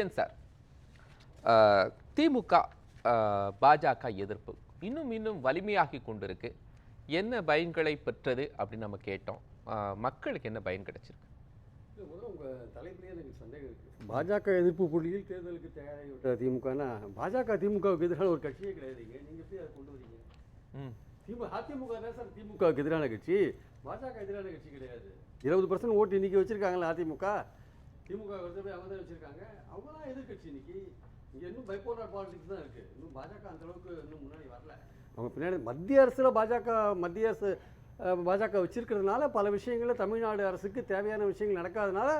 Dushyant sir? திமுக பாஜக எதிர்ப்பு இன்னும் இன்னும் வலிமையாகி கொண்டிருக்கு. என்ன பயன்களை பெற்றது அப்படின்னு நம்ம கேட்டோம். மக்களுக்கு என்ன பயன் கிடைச்சிருக்கு? பாஜக எதிர்ப்பு புள்ளியில் தேர்தலுக்கு தயாராகிவிட்ட திமுகனா? பாஜக திமுகவுக்கு எதிரான ஒரு கட்சியே கிடையாதுங்க நீங்க எப்படி அதை கொண்டு வரீங்க? ம். திமுக அதிமுக தான் சார் திமுகவுக்கு எதிரான கட்சி. பாஜக எதிரான கட்சி கிடையாது. இருபது பர்சன்ட் ஓட்டு இன்னைக்கு வச்சிருக்காங்களா அதிமுக? திமுக போய் அவங்க தான் வச்சிருக்காங்க. அவங்க தான் எதிர்கட்சி இன்னைக்கு. இங்க இன்னும் பைப்போலார் பாலிடிக்ஸ் தான் இருக்கு. இன்னும் பாஜக அந்த அளவுக்கு இன்னும் முன்னாடி வரல. அவங்க பின்னாடி மத்திய அரசுல பாஜக மத்திய அரசு பாஜக வச்சிருக்கிறதுனால பல விஷயங்களில் தமிழ்நாடு அரசுக்கு தேவையான விஷயங்கள் நடக்காதனால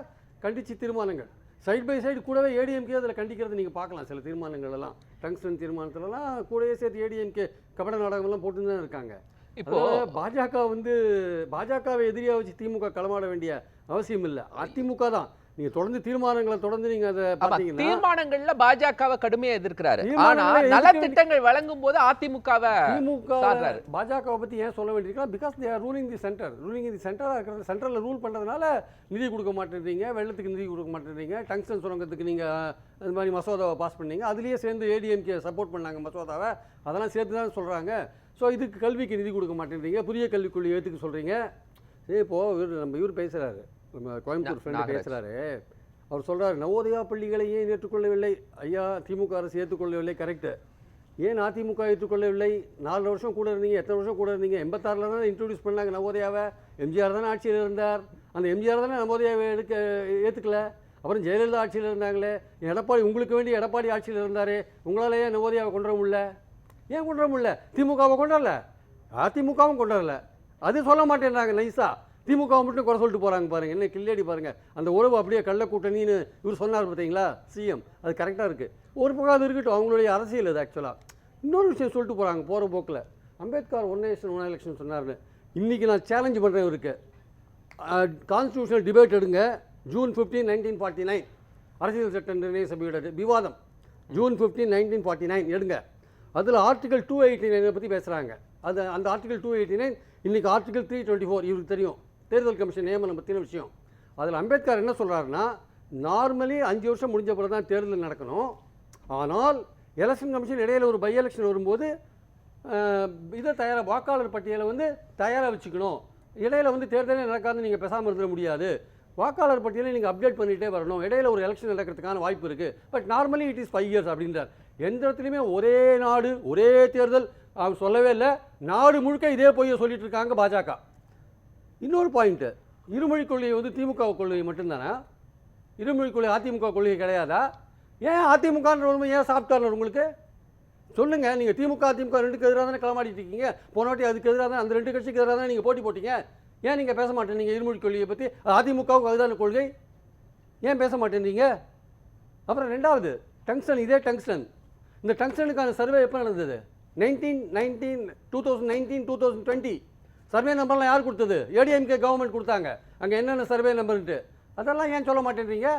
கண்டிச்சு தீர்மானங்கள். சைடு பை சைடு கூடவே ஏடிஎம்கே அதில் கண்டிக்கிறது நீங்கள் பார்க்கலாம். சில தீர்மானங்கள் எல்லாம் டங்ஸ்டன் தீர்மானத்துலலாம் கூடவே சேர்த்து ஏடிஎம்கே கபட நாடகம்லாம் போட்டு தான் இருக்காங்க. இப்போ பாஜக வந்து பாஜகவை எதிரியா வச்சு திமுக களமாட வேண்டிய அவசியம் இல்லை அதிமுக தான். நீங்க தொடர்ந்து தீர்மானங்களை தொடர்ந்து நீங்க அதை ஆமா பார்த்தீங்கன்னா தீர்மானங்கள்ல பாஜகவை கடுமையா எதிர்க்கிறாரு. ஆனா நலத்திட்டங்கள் வழங்கும் போது அதிமுகவை திமுக. பாஜகவை பத்தி ஏன் சொல்ல வேண்டியிருக்கா because they are ruling the centre ruling the சென்டராக இருக்கிறது சென்ட்ரலில் ரூல் பண்ணுறதுனால நிதி கொடுக்க மாட்டேன்றீங்க வெள்ளத்துக்கு நிதி கொடுக்க மாட்டேன்றீங்க டங்ஸ்டன் சுரங்கத்துக்கு நீங்கள் அது மாதிரி மசோதாவை பாஸ் பண்ணீங்க அதுலேயே சேர்ந்து ஏடிஎம்கே சப்போர்ட் பண்ணாங்க மசோதாவை. அதெல்லாம் சேர்த்து தான் சொல்கிறாங்க ஸோ இதுக்கு கல்விக்கு நிதி கொடுக்க மாட்டேன்றீங்க புதிய கல்விக்குள்ளி ஏற்றுக்க சொல்கிறீங்க சரி இப்போ இவர் நம்ம இவர் பேசுகிறாரு நம்ம கோயம்புத்தூர் ஃப்ரெண்டு. பேசுகிறாரு அவர் சொல்றாரு நவோதயா பள்ளிகளை ஏன் ஏற்றுக்கொள்ளவில்லை. ஐயா திமுக அரசு ஏற்றுக்கொள்ளவில்லை. கரெக்டு ஏன் அதிமுக ஏற்றுக்கொள்ளவில்லை? நாலு வருஷம் கூட இருந்தீங்க எத்தனை வருஷம் கூட இருந்தீங்க? எண்பத்தாறில் தானே இன்ட்ரடியூஸ் பண்ணாங்க நவோதயாவை. எம்ஜிஆர் தானே ஆட்சியில் இருந்தார். அந்த எம்ஜிஆர் தானே நவோதயாவை எடுக்க ஏற்றுக்கல அப்புறம் ஜெயலலிதா ஆட்சியில் இருந்தாங்களே. எடப்பாடி உங்களுக்கு வேண்டி எடப்பாடி ஆட்சியில் இருந்தார். உங்களால் ஏன் நவோதயாவை கொண்டு வர முடியல? ஏன் கொண்டு வர முடியல? திமுகவை கொண்டு வரல அதிமுகவும் கொண்டு வரல அது சொல்ல மாட்டேன்றாங்க நைஸா திமுக மட்டும் குறை சொல்லிட்டு போகிறாங்க பாருங்க. என்ன கில்லடி பாருங்கள் அந்த உறவு அப்படியே கள்ள கூட்டணின்னு இவர் சொன்னார் பார்த்தீங்களா? சிஎம். அது கரெக்டாக இருக்குது ஒரு பக்கம் அது இருக்கட்டும். அவங்களுடைய அரசியல் அது ஆக்சுவலாக இன்னொரு விஷயம் சொல்லிட்டு போகிறாங்க போகிற போக்கில் Ambedkar one nation one election சொன்னார்னு இன்றைக்கி நான் சேலஞ்ச் பண்ணுறேன் இவருக்கு. கான்ஸ்டியூஷனல் டிபேட் எடுங்க. June fifteen nineteen forty nine அரசியல் சட்ட நிர்ணய சபையோட விவாதம். June fifteen nineteen forty nine எடுங்க. அதில் ஆர்டிகல் டூ எயிட்டி நைனை பற்றி பேசுகிறாங்க அது அந்த ஆர்டிகல் டூ எயிட்டி நைன் இன்றைக்கி ஆர்டிகல் த்ரீ டுவெண்ட்டி ஃபோர் இவருக்கு தெரியும். தேர்தல் கமிஷன் நியமனம் பற்றின விஷயம். அதில் அம்பேத்கர் என்ன சொல்கிறாருன்னா நார்மலி அஞ்சு வருஷம் முடிஞ்ச பிறகு தான் தேர்தல் நடக்கணும். ஆனால் எலெக்ஷன் கமிஷன் இடையில் ஒரு பை எலெக்ஷன் வரும்போது இதை தயாராக வாக்காளர் பட்டியலை வந்து தயாராக வச்சுக்கணும். இடையில் வந்து தேர்தலே நடக்காதுன்னு நீங்கள் பேசாமல் இருந்துட முடியாது. வாக்காளர் பட்டியலை நீங்கள் அப்டேட் பண்ணிகிட்டே வரணும். இடையில ஒரு எலெக்ஷன் நடக்கிறதுக்கான வாய்ப்பு இருக்குது but normally it is five years அப்படின்றார். எந்த இடத்துலையுமே ஒரே நாடு ஒரே தேர்தல் அவர் சொல்லவே இல்லை. நாடு முழுக்க இதே போய் சொல்லிட்டு இருக்காங்க பாஜக. இன்னொரு பாயிண்ட்டு இருமொழி கொள்கை வந்து திமுக கொள்கை மட்டும்தானே? இருமொழி கொள்கை அதிமுக கொள்கை கிடையாதா? ஏன் அதிமுகன்ற உண்மை ஏன் சாப்பிட்டார் உங்களுக்கு? சொல்லுங்கள் நீங்கள் திமுக அதிமுக ரெண்டுக்கு எதிராக தானே களமாடிட்டு இருக்கீங்க? போன வாட்டி அதுக்கு எதிராக தான் அந்த ரெண்டு கட்சிக்கு எதிராக தான் நீங்கள் போட்டி போட்டீங்க? ஏன் நீங்கள் பேச மாட்டேங்க இருமொழி கொள்கையை பற்றி அதிமுகவுக்கு அதுதான கொள்கை? ஏன் பேச மாட்டேன்றீங்க? அப்புறம் ரெண்டாவது டங்ஸ்டன் இதே டங்ஸ்டன். இந்த டங்ஸ்டனுக்கான சர்வே எப்போ நடந்தது? Nineteen nineteen two thousand nineteen two thousand twenty survey நம்பர்லாம் யார் கொடுத்தது? ஏடிஎம்கே கவர்மெண்ட் கொடுத்தாங்க. அங்கே என்னென்ன சர்வே நம்பர்ன்ட்டு அதெல்லாம் ஏன் சொல்ல மாட்டேன்றீங்க?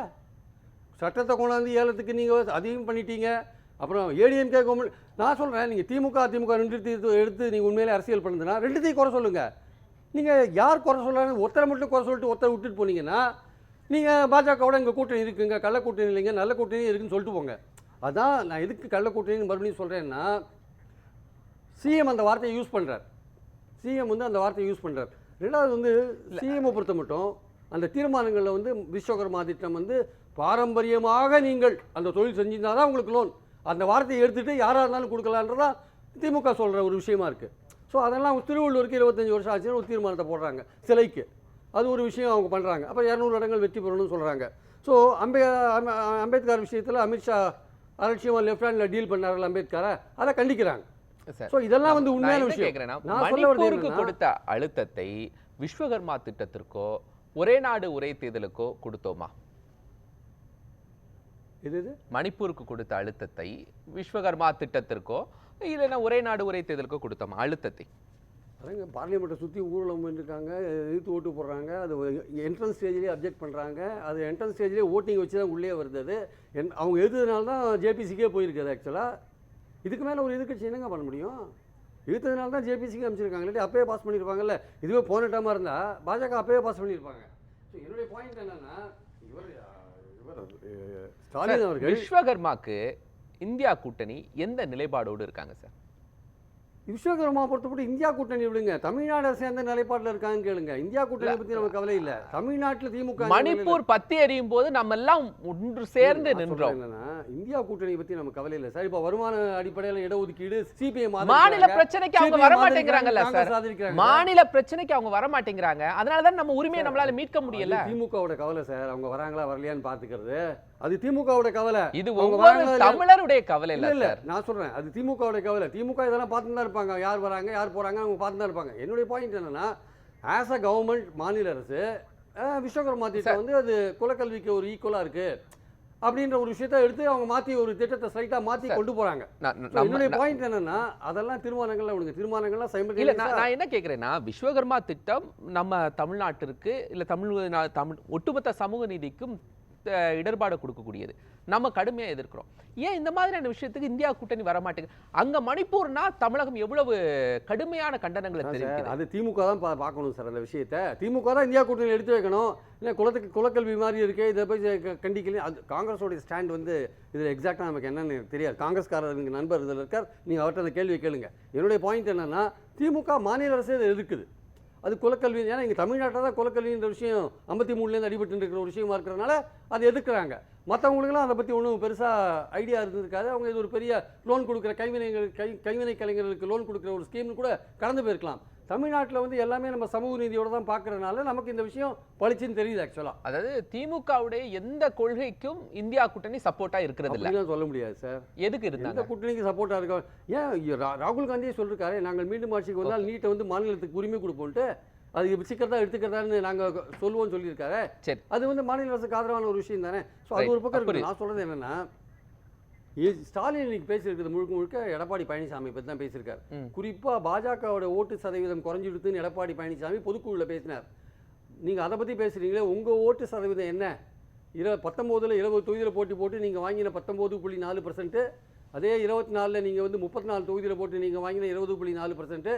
சட்டத்தை கொண்டாந்து ஏலத்துக்கு நீங்கள் அதையும் பண்ணிட்டீங்க. அப்புறம் ஏடிஎம்கே கவர்மெண்ட் நான் சொல்கிறேன் நீங்கள் திமுக அதிமுக ரெண்டு எடுத்து எடுத்து நீங்கள் உண்மையிலே அரசியல் பண்ணுதுன்னா ரெண்டுத்தையும் குறை சொல்லுங்கள் நீங்கள் யார் குறை சொல்கிறாங்க ஒருத்தரை மட்டும் குறை சொல்லிட்டு ஒருத்தரை விட்டுட்டு போனீங்கன்னா நீங்கள் பாஜகவோட இங்கே கூட்டணி இருக்குங்க கள்ள கூட்டணி இல்லைங்க நல்ல கூட்டணி இருக்குன்னு சொல்லிட்டு போங்க. அதான் நான் எதுக்கு கள்ள கூட்டணின்னு மறுபடியும் சொல்கிறேன்னா சிஎம் அந்த வார்த்தையை யூஸ் பண்ணுறார் சிஎம் வந்து அந்த வார்த்தையை யூஸ் பண்ணுறார் ரெண்டாவது வந்து சிஎம்ஐ பொறுத்த மட்டும் அந்த தீர்மானங்களில் வந்து விஸ்வகர்மா திட்டம் வந்து பாரம்பரியமாக நீங்கள் அந்த தொழில் செஞ்சிருந்தா தான் உங்களுக்கு லோன் அந்த வார்த்தையை எடுத்துகிட்டு யாராக இருந்தாலும் கொடுக்கலான்றதா திமுக சொல்கிற ஒரு விஷயமா இருக்குது ஸோ அதெல்லாம் திருவள்ளூருக்கு இருபத்தஞ்சி வருஷம் ஆச்சுன்னு ஒரு தீர்மானத்தை போடுறாங்க சிலைக்கு. அது ஒரு விஷயம் அவங்க பண்ணுறாங்க அப்போ இரநூறு இடங்கள் வெற்றி பெறணும்னு சொல்கிறாங்க ஸோ அம்பே அம்ப- அம்பேத்கர் விஷயத்தில் அமித்ஷா அலட்சியமாக லெஃப்ட் ஹேண்டில் டீல் பண்ணார்கள் அம்பேத்கரை. அதை கண்டிக்கிறாங்க. ஸோ இதெல்லாம் வந்து உண்மையான விஷயம். என்னன்னா- கொடுத்த அழுத்தத்தை விஸ்வகர்மா திட்டத்திற்கோ ஒரே நாடு ஒரே தேர்தலுக்கோ கொடுத்தோமா? இது மணிப்பூருக்கு கொடுத்த அழுத்தத்தை விஸ்வகர்மா திட்டத்திற்கோ இல்லைன்னா ஒரே நாடு ஒரே தேர்தலுக்கோ கொடுத்தோமா? அழுத்தத்தை. பார்லிமெண்ட்டை சுற்றி ஊழலம் பண்ணிருக்காங்க எதிர்த்து ஓட்டு போடுறாங்க அது என்ட்ரன்ஸ் ஸ்டேஜ்லேயே அப்ஜெக்ட் பண்ணுறாங்க அது என்ட்ரன்ஸ் ஸ்டேஜ்லேயே ஓட்டிங் வச்சு தான் உள்ளே வருது அது. என் அவங்க எதுனால தான் ஜேபிசிக்கே போயிருக்குது ஆக்சுவலாக இதுக்கு மேலே ஒரு எதிர்க்கட்சி என்னங்க பண்ண முடியும்? இழுத்ததுனால தான் ஜேபிசிக்கு அமைச்சிருக்காங்க இல்லாட்டி அப்பயே பாஸ் பண்ணியிருப்பாங்கல்ல இதுவே போன டைமாக இருந்தால் பாஜக அப்பயே பாஸ் பண்ணியிருப்பாங்க ஸோ என்னுடைய பாயிண்ட் என்னன்னா இவர் ஸ்டாலின் அவர்கள் விஸ்வகர்மாக்கு இந்தியா கூட்டணி எந்த நிலைப்பாடோடு இருக்காங்க சார் விஸ்வகர்மா பொறுத்தப்பட்டு இந்தியா கூட்டணி விடுங்க. தமிழ்நாடை சேர்ந்த நிலைப்பாட்டில் இருக்காங்கன்னு கேளுங்க. இந்தியா கூட்டணி பத்தி நமக்கு கவலை இல்ல. தமிழ்நாட்டுல திமுக மணிப்பூர் பத்தி எறியும் போது நம்ம எல்லாம் ஒன்று சேர்ந்து நான் நின்றோம். இந்தியா கூட்டணி பத்தி நமக்கு கவலை இல்ல. சார் இப்ப வருமான அடிப்படையில இடஒதுக்கீடு சிபிஎம் மாநில பிரச்சனைக்கு அவங்க வர மாட்டேங்கிறாங்கல்ல சார். மாநில பிரச்சனைக்கு அவங்க வர மாட்டேங்கிறாங்க அதனாலதான் நம்ம உரிமையை நம்மளால மீட்க முடியல. திமுகவோட கவலை சார். அவங்க வராங்களா வரலையான்னு பாத்துக்கிறது அது திமுகவோட கவலை. இது ஒவ்வொரு? தமிழருடைய கவலை இல்ல இல்ல இல்ல. நான் சொல்றேன் அது திமுகவோட கவலை. திமுக இதெல்லாம் பார்த்து தான் இருப்பாங்க. யார் வராங்க யார் போறாங்க அவங்க பார்த்து தான் இருப்பாங்க. என்னுடைய பாயிண்ட் என்னன்னா ஆஸ் அ கவர்மெண்ட் மாநில அரசு விஸ்வகர்மா திட்டம் வந்து அது குலக்கல்விக்கு ஒரு ஈக்குவலா இருக்கு. அப்படின்ற ஒரு விஷயத்த எடுத்து அவங்க மாத்தி ஒரு திட்டத்தை ஸ்ட்ரைட்டா மாத்தி சார், கொண்டு நம்ம- என்னுடைய பாயிண்ட் என்னன்னா அதெல்லாம் தீர்மானங்கள்லாம் விடுங்க. தீர்மானங்கள்லாம் இல்ல simultaneous-ஆ- நான் என்ன கேக்குறேன்னா விஸ்வகர்மா திட்டம் நம்ம தமிழ்நாட்டிற்கு இல்ல தமிழ் தமிழ் ஒட்டுமொத்த சமூக நீதிக்கும் இடர்பாடு கொடுக்கக்கூடியது. நம்ம கடுமையா எதிர்க்கிறோம். ஏன் இந்த மாதிரியான விஷயத்துக்கு இந்தியா கூட்டணி வர மாட்டேங்குது? அங்க மணிப்பூர்னா தமிழகம் எவ்வளவு கடுமையான கண்டனங்களை சார், தெரிவிக்குது? அது திமுக தான் பார்க்கணும் சார் அந்த விஷயத்த. திமுக தான் இந்தியா கூட்டணி எடுத்து வைக்கணும். இல்லை குலத்துக்கு குலக்கல்வி மாதிரி இருக்கே இதை போய் க- கண்டிக்கல. அது காங்கிரஸோட ஸ்டாண்ட் வந்து இதில் எக்ஸாக்டாக நமக்கு என்னன்னு தெரியாது. காங்கிரஸ்காரர் எங்கள் நண்பர் இதில் இருக்கார். நீங்கள் அவர்கிட்ட அந்த கேள்வி கேளுங்க. என்னுடைய பாயிண்ட் என்னன்னா திமுக மாநில அரசு எதிர்க்குது. அது குலக்கல்வி. ஏன்னா இங்கே தமிழ்நாட்டில் தான் குலக்கல்வின்ற விஷயம் ஐம்பத்தி மூணுலேருந்து அடிபட்டு இருக்கிற ஒரு விஷயமா இருக்கிறனால அதை எதிர்க்கிறாங்க மற்றவங்களுக்குலாம் அதை பற்றி ஒன்றும் பெருசாக ஐடியா இருந்திருக்காது. அவங்க இது ஒரு பெரிய லோன் கொடுக்குற கைவினைகள் கை கைவினை கலைஞர்களுக்கு லோன் கொடுக்குற ஒரு ஸ்கீம்னு கூட கடந்து போயிருக்கலாம். தமிழ்நாட்டில் வந்து எல்லாமே நம்ம சமூக நீதியோட தான் பார்க்கறதுனால நமக்கு இந்த விஷயம் பளிச்சுன்னு தெரியுது ஆக்சுவலாக அதாவது திமுகவுடைய எந்த கொள்கைக்கும் இந்தியா கூட்டணி சப்போர்ட்டா இருக்கிறது இல்ல. சொல்ல முடியாது சார் எதுக்கு எந்த இருந்தாங்க கூட்டணிக்கு சப்போர்ட்டாக இருக்கா ஏன் ராகுல் காந்தியே சொல்லிருக்காரு நாங்கள் மீண்டும் ஆட்சிக்கு வந்தால் நீட்டை வந்து மாநிலத்துக்கு உரிமை கொடுப்போம்ட்டு அது சீக்கிரதா எடுத்துக்கிறதான்னு நாங்கள் சொல்லுவோம்னு சொல்லியிருக்காரு. சரி. அது வந்து மாநில அரசுக்கு ஆதரவான ஒரு விஷயம் தானே. ஸோ அது. ஒரு பக்கம் நான் சொல்றது என்னன்னா ஸ்டாலின் இன்னைக்கு பேசியிருக்கிறது முழுக்க முழுக்க எடப்பாடி பழனிசாமி பற்றி தான் பேசியிருக்காரு. ம். குறிப்பா பாஜகவோட ஓட்டு சதவீதம் குறைஞ்சிடுதுன்னு எடப்பாடி பழனிசாமி பொதுக்குழுல பேசினார். நீங்க அதை பத்தி பேசுறீங்களே உங்க ஓட்டு சதவீதம் என்ன? இரு பத்தொம்போதுல இருபது தொகுதியில் போட்டி போட்டு நீங்க வாங்கின பத்தொம்போது புள்ளி நாலு பர்சன்ட் அதே இருபத்தி நாலில் நீங்கள் வந்து முப்பத்தி நாலு தொகுதியில் போட்டு நீங்கள் வாங்கின இருபது புள்ளி நாலு பர்சன்ட்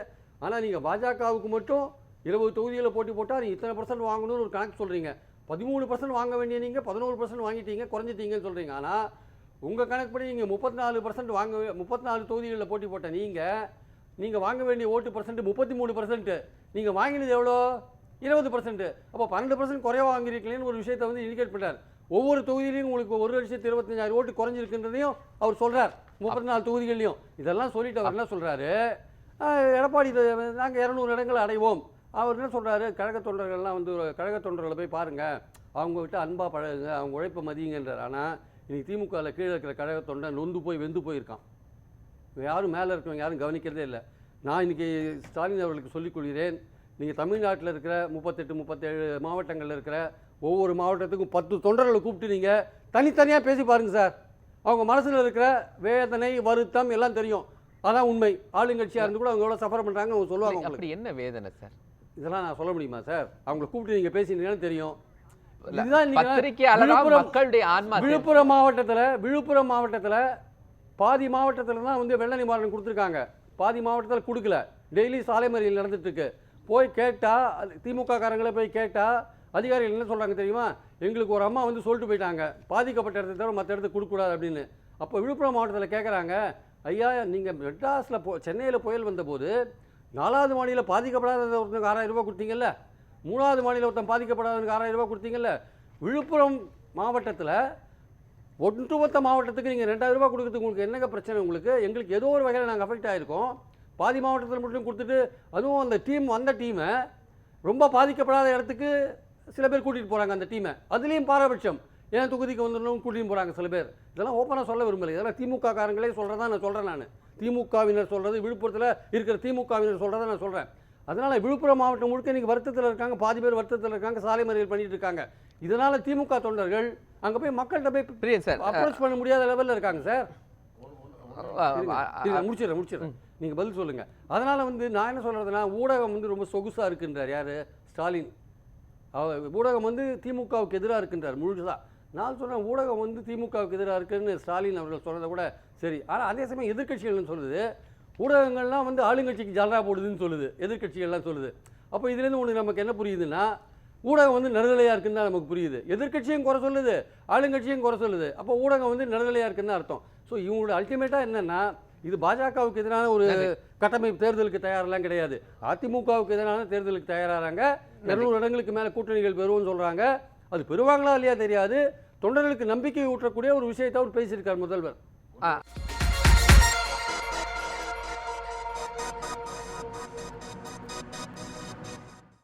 ஆனால் நீங்கள் பாஜகவுக்கு மட்டும் இருபது தொகுதியில் போட்டி போட்டால் நீங்கள் இத்தனை பர்சன்ட் வாங்கணும்னு ஒரு கணக்கு சொல்கிறீங்க பதிமூணு பர்சன்ட் வாங்க வேண்டிய நீங்கள் பதினோரு பர்சன்ட் வாங்கிட்டீங்க குறைஞ்சிட்டீங்கன்னு சொல்கிறீங்க ஆனால் உங்கள் கணக்குப்படி நீங்கள் முப்பத்தி நாலு பர்சன்ட் வாங்க முப்பத்தி நாலு தொகுதிகளில் போட்டி போட்ட நீங்கள் நீங்கள் வாங்க வேண்டிய ஓட்டு பர்சன்ட் முப்பத்தி மூணு பர்சன்ட்டு நீங்கள் வாங்கினது எவ்வளோ? இருபது பர்சன்ட் அப்போ பன்னெண்டு பர்சன்ட் குறைவாக வாங்கியிருக்கீங்களேன்னு ஒரு விஷயத்தை வந்து இண்டிகேட் பண்ணுறார் ஒவ்வொரு தொகுதியிலையும் உங்களுக்கு ஒரு லட்சத்து இருபத்தஞ்சாயிரம் ஓட்டு குறைஞ்சிருக்குன்றதையும் அவர் சொல்கிறார் முப்பத்தி நாலு தொகுதிகள்லையும். இதெல்லாம் சொல்லிட்டு அவர் என்ன சொல்கிறாரு எடப்பாடி நாங்கள் இரநூறு இடங்களை அடைவோம். அவர் என்ன சொல்கிறாரு கழக தொண்டர்கள்லாம் வந்து ஒரு கழக தொண்டர்களை போய் பாருங்கள் அவங்க அன்பாக அன்பா பழகுங்க அவங்க உழைப்பை மதியுங்கன்றார். ஆனால் இன்னைக்கு திமுகவில் கீழே இருக்கிற கழக தொண்டை நொந்து போய் வெந்து போயிருக்கான். யாரும் மேலே இருக்கவங்க யாரும் கவனிக்கிறதே இல்லை. நான் இன்னைக்கு ஸ்டாலின் அவர்களுக்கு சொல்லிக் கொள்கிறேன் நீங்கள் தமிழ்நாட்டில் இருக்கிற முப்பத்தெட்டு முப்பத்தேழு மாவட்டங்களில் இருக்கிற ஒவ்வொரு மாவட்டத்துக்கும் பத்து தொண்டர்களை கூப்பிட்டு நீங்கள் தனித்தனியாக பேசி பாருங்க சார். அவங்க மனசில் இருக்கிற வேதனை வருத்தம் எல்லாம் தெரியும். அதான் உண்மை. ஆளுங்கட்சியாக இருந்து கூட அவங்க எவ்வளோ சஃபர் பண்ணுறாங்க அவங்க சொல்லுவாங்க அப்படி என்ன வேதனை சார்? இதெல்லாம் நான் சொல்ல முடியுமா சார்? அவங்களை கூப்பிட்டு நீங்கள் பேசினீங்கன்னு தெரியும். மக்களுடைய ஆன்மா தேவை. விழுப்புரம் மாவட்டத்தில் விழுப்புரம் மாவட்டத்தில் பாதி மாவட்டத்தில் தான் வந்து வெள்ள நிவாரணம் கொடுத்துருக்காங்க. பாதி மாவட்டத்தில் கொடுக்கல. டெய்லி சாலை மறியல் நடந்துட்டு இருக்கு போய் கேட்டால் திமுக காரங்களே போய் கேட்டால் அதிகாரிகள் என்ன சொல்கிறாங்க தெரியுமா? எங்களுக்கு ஒரு அம்மா வந்து சொல்லிட்டு போயிட்டாங்க. பாதிக்கப்பட்ட இடத்த தவிர மற்ற இடத்துக்கு கொடுக்கக்கூடாது அப்படின்னு. அப்போ விழுப்புரம் மாவட்டத்தில் கேட்குறாங்க ஐயா நீங்கள் மெட்ராஸில் போ சென்னையில் புயல் வந்தபோது நாலாவது மாநில பாதிக்கப்படாத ஒருத்தனுக்கு ஆறாயிரம் ரூபாய் கொடுத்தீங்கல்ல மூணாவது மாநில ஒருத்தன் பாதிக்கப்படாதவனுக்கு ஆறாயிரம் ரூபாய் கொடுத்தீங்கல்ல விழுப்புரம் மாவட்டத்தில் ஒட்டுமொத்த மாவட்டத்துக்கு நீங்கள் ரெண்டாயிரம் ரூபாய் கொடுக்கறதுக்கு உங்களுக்கு என்னங்க பிரச்சனை உங்களுக்கு? எங்களுக்கு ஏதோ ஒரு வகையில் நாங்கள் அஃபெக்ட் ஆகிருக்கோம் பாதி மாவட்டத்தில் மட்டும் கொடுத்துட்டு அதுவும் அந்த டீம் வந்த டீமை ரொம்ப பாதிக்கப்படாத இடத்துக்கு சில பேர் கூட்டிகிட்டு போகிறாங்க அந்த டீமை அதுலேயும் பாரபட்சம். ஏன் தொகுதிக்கு வந்துடணும் கூட்டிட்டு போகிறாங்க சில பேர். இதெல்லாம் ஓப்பனாக சொல்ல விரும்பலை. இதெல்லாம் திமுக காரங்களே சொல்கிறதா நான் சொல்கிறேன் நான். திமுகவினர் சொல்கிறது விழுப்புரத்தில் இருக்கிற திமுகவினர் சொல்கிறத நான் சொல்கிறேன் அதனால் விழுப்புரம் மாவட்டம் முழுக்க இன்னைக்கு வருத்தத்தில் இருக்காங்க. பாதி பேர் வருத்தத்தில் இருக்காங்க. சாலை மறியல் பண்ணிட்டு இருக்காங்க. இதனால் திமுக தொண்டர்கள் அங்கே போய் மக்கள்கிட்ட போய் பிரியன் சார் அப்ரோச் பண்ண முடியாத லெவலில் இருக்காங்க சார். முடிச்சிடுறேன் முடிச்சிடுறேன். நீங்கள் பதில் சொல்லுங்க. அதனால வந்து நான் என்ன சொல்றதுன்னா ஊடகம் வந்து ரொம்ப சொகுசா இருக்குன்றார். யாரு? ஸ்டாலின். ஊடகம் வந்து திமுகவுக்கு எதிராக இருக்கின்றார் முழுசா. நான் சொன்னேன் ஊடகம் வந்து திமுகவுக்கு எதிராக இருக்குன்னு ஸ்டாலின் அவர்கள் சொன்னதை கூட சரி. ஆனால் அதே சமயம் எதிர்க்கட்சிகள்னு சொல்லுது. ஊடகங்கள்லாம் வந்து ஆளுங்கட்சிக்கு ஜல்லா போடுதுன்னு சொல்லுது எதிர்க்கட்சிகள்லாம் சொல்லுது. அப்போ இதுலேருந்து ஒன்று நமக்கு என்ன புரியுதுன்னா ஊடகம் வந்து நடுநிலையாக இருக்குன்னு தான் நமக்கு புரியுது. எதிர்க்கட்சியும் குறை சொல்லுது ஆளுங்கட்சியும் குறை சொல்லுது. அப்போ ஊடகம் வந்து நடுநிலையாக இருக்குன்னு அர்த்தம். ஸோ இவங்களோட அல்டிமேட்டாக என்னன்னா இது பாஜகவுக்கு எதிரான ஒரு கட்டமைப்பு தேர்தலுக்கு தயாரெல்லாம் கிடையாது. அதிமுகவுக்கு எதிரான தேர்தலுக்கு தயாராகிறாங்க இருநூறு இடங்களுக்கு மேலே கூட்டணிகள் பெறுவோம்னு சொல்கிறாங்க அது பெறுவாங்களா இல்லையா தெரியாது. தொண்டர்களுக்கு நம்பிக்கை ஊட்டக்கூடிய ஒரு விஷயத்தை அவர் பேசியிருக்கார் முதல்வர். ஆ,